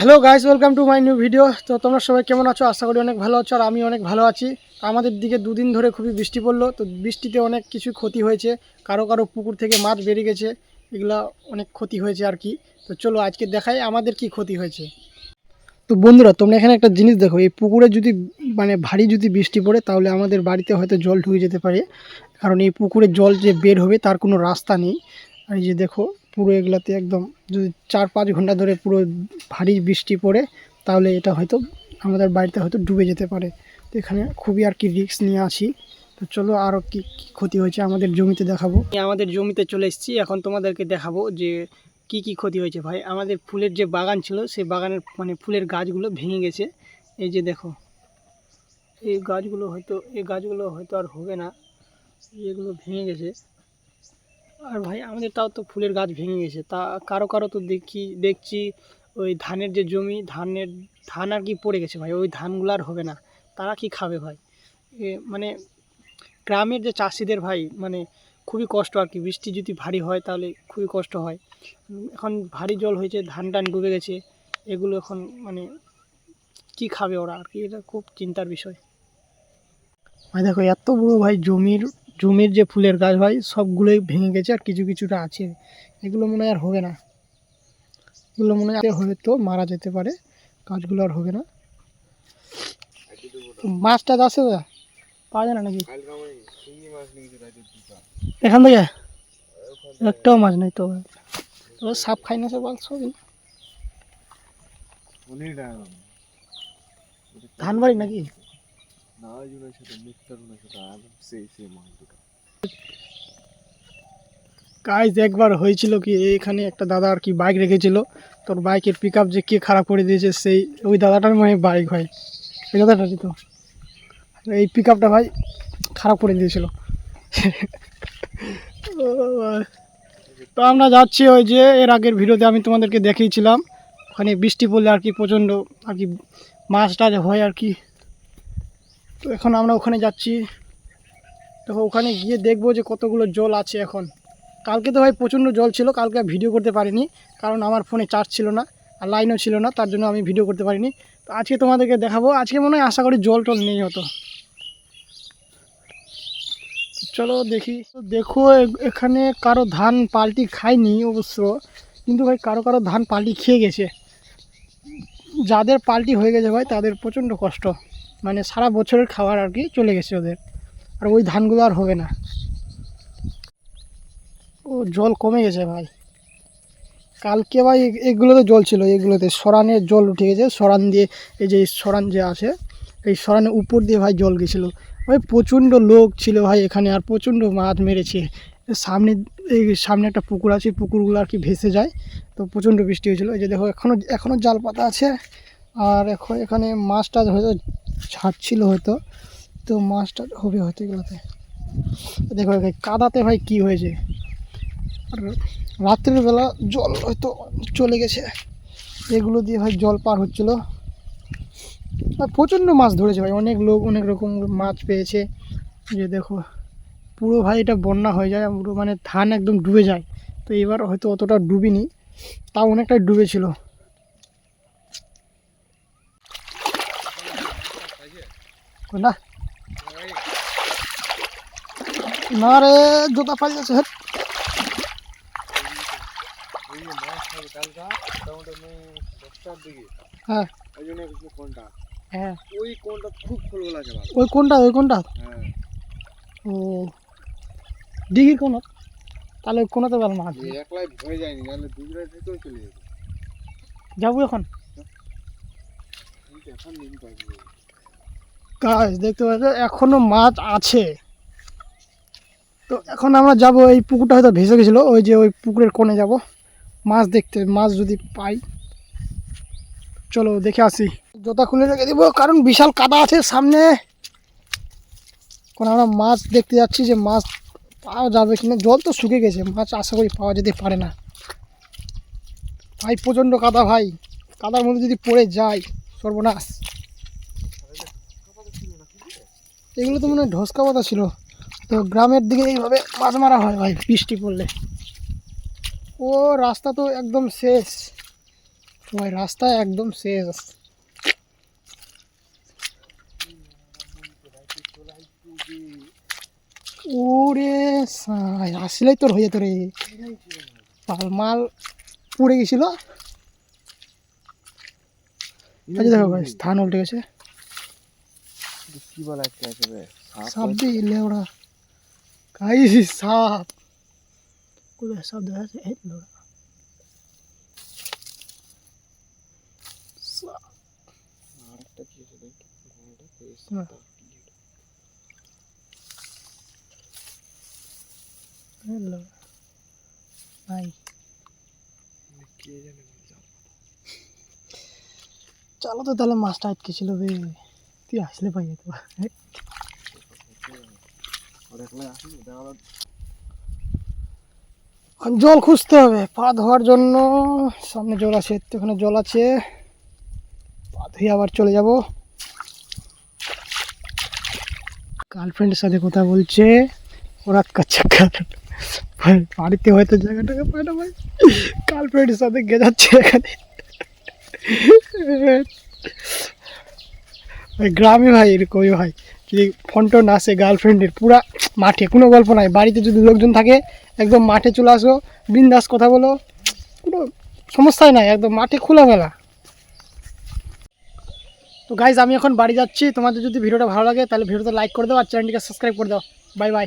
Hello guys welcome to my new video তো তোমরা সবাই কেমন আছো? আশা করি অনেক ভালো আছো আর আমি অনেক ভালো আছি। আমাদের দিকে দুদিন ধরে খুবই বৃষ্টি পড়ল। তো বৃষ্টিতে অনেক কিছু ক্ষতি হয়েছে। কারও কারও পুকুর থেকে মাছ বেরিয়ে গেছে। এগুলা অনেক ক্ষতি হয়েছে আর কি। তো চলো আজকে দেখাই আমাদের কি ক্ষতি হয়েছে। তো বন্ধুরা, তোমরা এখানে একটা জিনিস দেখো। এই পুকুরে যদি মানে ভারী যদি বৃষ্টি পড়ে, তাহলে আমাদের বাড়িতে হয়তো জল ঢুকে যেতে পারে। কারণ এই পুকুরে জল যে বের হবে, তার কোনো রাস্তা নেই। আর এই যে দেখো পুরো এগুলাতে একদম যদি চার পাঁচ ঘণ্টা ধরে পুরো ভারী বৃষ্টি পড়ে, তাহলে এটা হয়তো আমাদের বাড়িতে হয়তো ডুবে যেতে পারে। তো এখানে খুবই আর কি রিস্ক নিয়ে আছি। তো চলো আরও কি কি ক্ষতি হয়েছে আমাদের জমিতে দেখাবো। আমাদের জমিতে চলে এসেছি। এখন তোমাদেরকে দেখাবো যে কি কি ক্ষতি হয়েছে ভাই। আমাদের ফুলের যে বাগান ছিল, সেই বাগানের মানে ফুলের গাছগুলো ভেঙে গেছে। এই যে দেখো, এই গাছগুলো হয়তো, এই গাছগুলো হয়তো আর হবে না। এগুলো ভেঙে গেছে। আর ভাই, আমাদের তাও তো ফুলের গাছ ভেঙে গেছে। তা কারও কারও তো দেখি, দেখছি ওই ধানের যে জমি, ধানের, ধান আর কি পড়ে গেছে ভাই, ওই ধানগুলো আর হবে না। তারা কি খাবে ভাই? মানে গ্রামের যে চাষিদের ভাই মানে খুবই কষ্ট আর কি। বৃষ্টি যদি ভারী হয় তাহলে খুবই কষ্ট হয়। এখন ভারী জল হয়েছে, ধান টান ডুবে গেছে, এগুলো এখন মানে কি খাবে ওরা? আর কি, এটা খুব চিন্তার বিষয়। ভাই, দেখো, এত বড় ভাই জমির জমির যে ফুলের গাছ হয় সবগুলোই ভেঙে গেছে আর কিছু কিছুটা আছে। এগুলো মনে হয় আর হবে না। এগুলো মনে হয় হয়তো মারা যেতে পারে, গাছগুলো আর হবে না। মাছ টাছ আছে দাদা? পাওয়া যায় না নাকি? এখান থেকে? একটাও মাছ নেই তো। সাপ খাই না সব সবই? ধান বাড়ি নাকি? কাজ একবার হয়েছিল কি, এখানে একটা দাদা আর কি বাইক রেখেছিল। তোর বাইকের পিক যে কে খারাপ করে দিয়েছে, সেই ওই দাদাটার মনে বাইক হয় ওই দাদাটারই তো? এই পিক আপটা ভাই খারাপ করে দিয়েছিল। তো আমরা যাচ্ছি ওই যে, এর আগের ভিডিওতে আমি তোমাদেরকে দেখিয়েছিলাম। ওখানে বৃষ্টি পড়লে আর কি প্রচণ্ড আর কি মাছ টাছ হয় আর কি তো এখন আমরা ওখানে যাচ্ছি। দেখো, ওখানে গিয়ে দেখব যে কতগুলো জল আছে এখন। কালকে তো ভাই প্রচণ্ড জল ছিল, কালকে ভিডিও করতে পারিনি, কারণ আমার ফোনে চার্জ ছিল না আর লাইনও ছিল না, তার জন্য আমি ভিডিও করতে পারিনি। তো আজকে তোমাদেরকে দেখাবো, আজকে মনে হয় আশা করি জল টল নেই হতো চলো দেখি। দেখো এখানে কারও ধান পাল্টি খায়নি অবশ্য, কিন্তু ভাই কারও কারও ধান পাল্টি খেয়ে গেছে। যাদের পাল্টি হয়ে গেছে ভাই, তাদের প্রচণ্ড কষ্ট। মানে সারা বছরের খাবার আর কি চলে গেছে ওদের। আর ওই ধানগুলো আর হবে না। ও, জল কমে গেছে ভাই। কালকে ভাই এগুলোতে জল ছিল, এগুলোতে সরানের জল উঠে গেছে। সরান দিয়ে এই যে সরান যে আছে, এই সরানের উপর দিয়ে ভাই জল গেছিল। ভাই প্রচণ্ড লোক ছিল ভাই এখানে আর প্রচণ্ড মাছ মেরেছে। সামনে, এই সামনে একটা পুকুর আছে, পুকুরগুলো আর কি ভেসে যায়। তো প্রচণ্ড বৃষ্টি হয়েছিলো। এই যে দেখো এখনও এখনও জাল পাতা আছে। আর এখন এখানে মাছটা হয়তো ছাড়ছিল হয়তো, তো মাছটা হবে হয়তো এগুলোতে। দেখো এখানে কাদাতে ভাই কি হয়েছে? আর রাত্রের বেলা জল হয়তো চলে গেছে। এগুলো দিয়ে ভাই জল পার হচ্ছিল। আর প্রচণ্ড মাছ ধরেছে ভাই, অনেক লোক, অনেক রকম মাছ পেয়েছে। যে দেখো, পুরো ভাই এটা বন্যা হয়ে যায়, পুরো মানে ধান একদম ডুবে যায়। তো এবার হয়তো অতটা ডুবিনি, তাও অনেকটাই ডুবেছিল। না। না রে, জোতা পাই যাচ্ছে হ্যাঁ। হ্যাঁ। ওই কোনটা খুব ফুলগুলো আছে ওই কোনটা? ওই কোনটা ও। দিঘির কোন? তাহলে কোনাতে ভালো মাছ একলাই হয়ে যায়নি নাহলে দুজনের থেকেও চলে যাব এখন। এখন নিন পাইনি গাছ দেখতে পাচ্ছ, এখনও মাছ আছে। তো এখন আমরা যাব, এই পুকুরটা হয়তো ভেসে গেছিল, ওই যে ওই পুকুরের কোণে যাব। মাছ দেখতে, মাছ যদি পাই। চলো, দেখে আসি। জোতা খুলে রেখে দিব, কারণ বিশাল কাদা আছে সামনে। এখন আমরা মাছ দেখতে যাচ্ছি যে মাছ পাওয়া যাবে কিনা। জল তো শুকে গেছে, মাছ আশা করি পাওয়া যেতে পারে না। ভাই, প্রচণ্ড কাদা ভাই। কাদার মধ্যে যদি পড়ে যায়, সর্বনাশ। এগুলো তো মনে হয় ঢসকা পাতা ছিল। তো গ্রামের দিকে এইভাবে মাছ মারা হয় ভাই, বৃষ্টি পড়লে। ও, রাস্তা তো একদম শেষ। ভাই, রাস্তা একদম শেষ। ওরে আসলেই তোর হয়ে যেত রে। পাল মাল পুড়ে গেছিল। দেখো ভাই, স্থান উল্টে গেছে। কি বলা একটা আছে রে সাপ দিয়ে লেওড়া। কাই সাপ। কোথায় সাপ দেখা যাচ্ছে? এই লেওড়া। আরেকটা কি আছে দেখ? ঘোড়াটা তো হ্যাঁ। কি কে জানে চলো তো তাহলে মাছটা আটকে ছিল বে। আসলে দেখা জল খুঁজতে হবে, পা ধোয়ার জন্য। সামনে জল আছে ওখানে জল আছে। পা ধুয়ে আবার চলে যাব। গার্লফ্রেন্ডের সাথে কথা বলছে, ওরা কাচ্চা ভাই, বাড়িতে হয়তো জায়গাটাকে পায় না ভাই। গার্লফ্রেন্ডের সাথে গেজাচ্ছে এখানে। গ্রামে ভাই, এরকমই ভাই। যদি ফোন টোন আসে গার্লফ্রেন্ডের পুরা মাঠে, কোনো গল্প নাই। বাড়িতে যদি লোকজন থাকে, একদম মাঠে চলে আসো, বিন্দাস কথা বলো, কোনো সমস্যাই নাই, একদম মাঠে খোলামেলা। তো গাইজ আমি এখন বাড়ি যাচ্ছি। তোমাদের যদি ভিডিওটা ভালো লাগে, তাহলে ভিডিওটা লাইক করে দাও আর চ্যানেলটিকে সাবস্ক্রাইব করে দাও। Bye bye